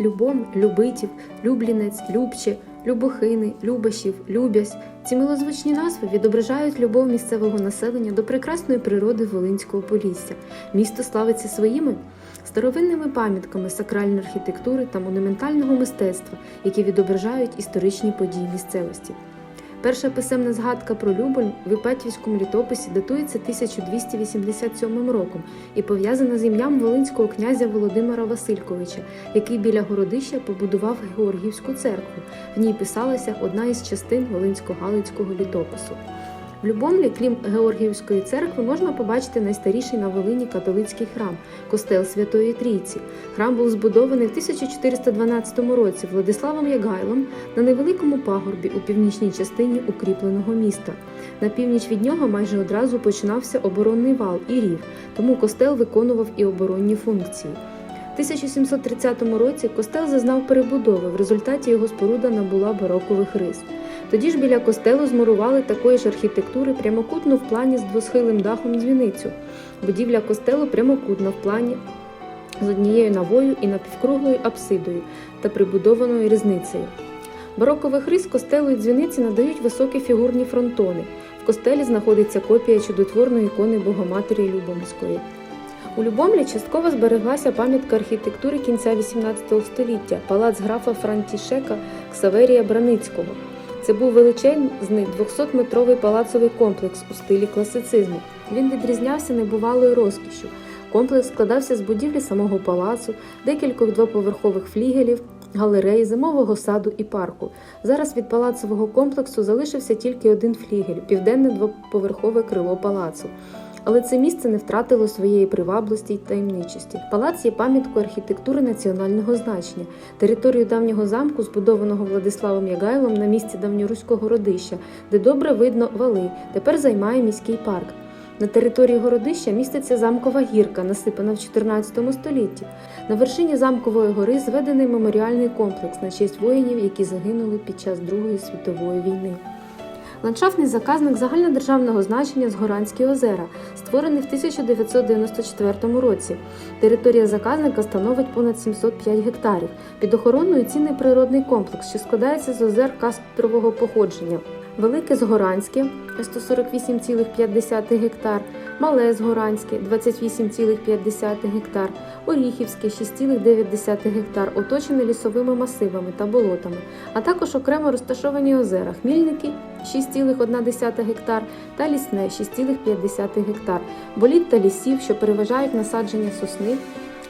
Любом, Любитів, Люблінець, Любче, Любохини, Любашів, Любязь. Ці милозвучні назви відображають любов місцевого населення до прекрасної природи Волинського Полісся. Місто славиться своїми старовинними пам'ятками сакральної архітектури та монументального мистецтва, які відображають історичні події місцевості. Перша писемна згадка про Люболь в Іпатівському літописі датується 1287 роком і пов'язана з ім'ям волинського князя Володимира Васильковича, який біля городища побудував Георгівську церкву. В ній писалася одна із частин Волинсько-Галицького літопису. В Любомлі, крім Георгіївської церкви, можна побачити найстаріший на Волині католицький храм костел Святої Трійці. Храм був збудований в 1412 році Владиславом Ягайлом на невеликому пагорбі у північній частині укріпленого міста. На північ від нього майже одразу починався оборонний вал і рів, тому костел виконував і оборонні функції. В 1730 році костел зазнав перебудови, в результаті його споруда набула барокових рис. Тоді ж біля костелу змурували такої ж архітектури прямокутну в плані з двосхилим дахом дзвіницю. Будівля костелу прямокутна в плані з однією навою і напівкруглою апсидою та прибудованою різницею. Барокових рис костелу і дзвіниці надають високі фігурні фронтони. В костелі знаходиться копія чудотворної ікони Богоматері Любомської. У Любомлі частково збереглася пам'ятка архітектури кінця XVIII століття палац графа Франтішека Ксаверія Браницького. Це був величезний 200-метровий палацовий комплекс у стилі класицизму. Він відрізнявся небувалою розкішшю. Комплекс складався з будівлі самого палацу, декількох двоповерхових флігелів, галереї, зимового саду і парку. Зараз від палацового комплексу залишився тільки один флігель південне двоповерхове крило палацу. Але це місце не втратило своєї приваблості й таємничості. Палац є пам'яткою архітектури національного значення. Територію давнього замку, збудованого Владиславом Ягайлом на місці давньоруського родища, де добре видно вали, тепер займає міський парк. На території городища міститься замкова гірка, насипана в 14 столітті. На вершині замкової гори зведений меморіальний комплекс на честь воїнів, які загинули під час Другої світової війни. Ландшафтний заказник загальнодержавного значення Згоранські озера, створений в 1994 році. Територія заказника становить понад 705 гектарів. Під охороною цінний природний комплекс, що складається з озер кастрового походження. Велике Згоранське 148,5 гектар, Мале Згоранське 28,5 гектар, Оріхівське 6,9 гектар, оточене лісовими масивами та болотами, а також окремо розташовані озера Хмільники 6,1 гектар та Лісне 6,5 гектар, боліт та лісів, що переважають насадження сосни,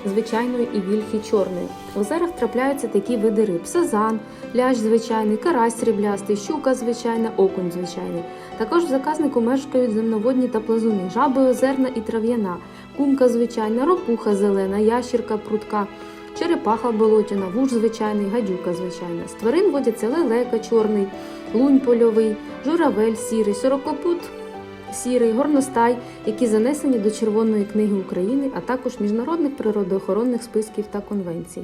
звичайної і вільхи чорної. В озерах трапляються такі види риб: сазан, лящ звичайний, карась сріблястий, щука звичайна, окунь звичайний. Також в заказнику мешкають земноводні та плазуни, жаби озерна і трав'яна, кумка звичайна, ропуха зелена, ящірка прутка. Черепаха болотяна, вуж звичайний, гадюка звичайна. З тварин водяться лелека чорний, лунь польовий, журавель сірий, сорокопут сірий, горностай, які занесені до Червоної книги України, а також міжнародних природоохоронних списків та конвенцій.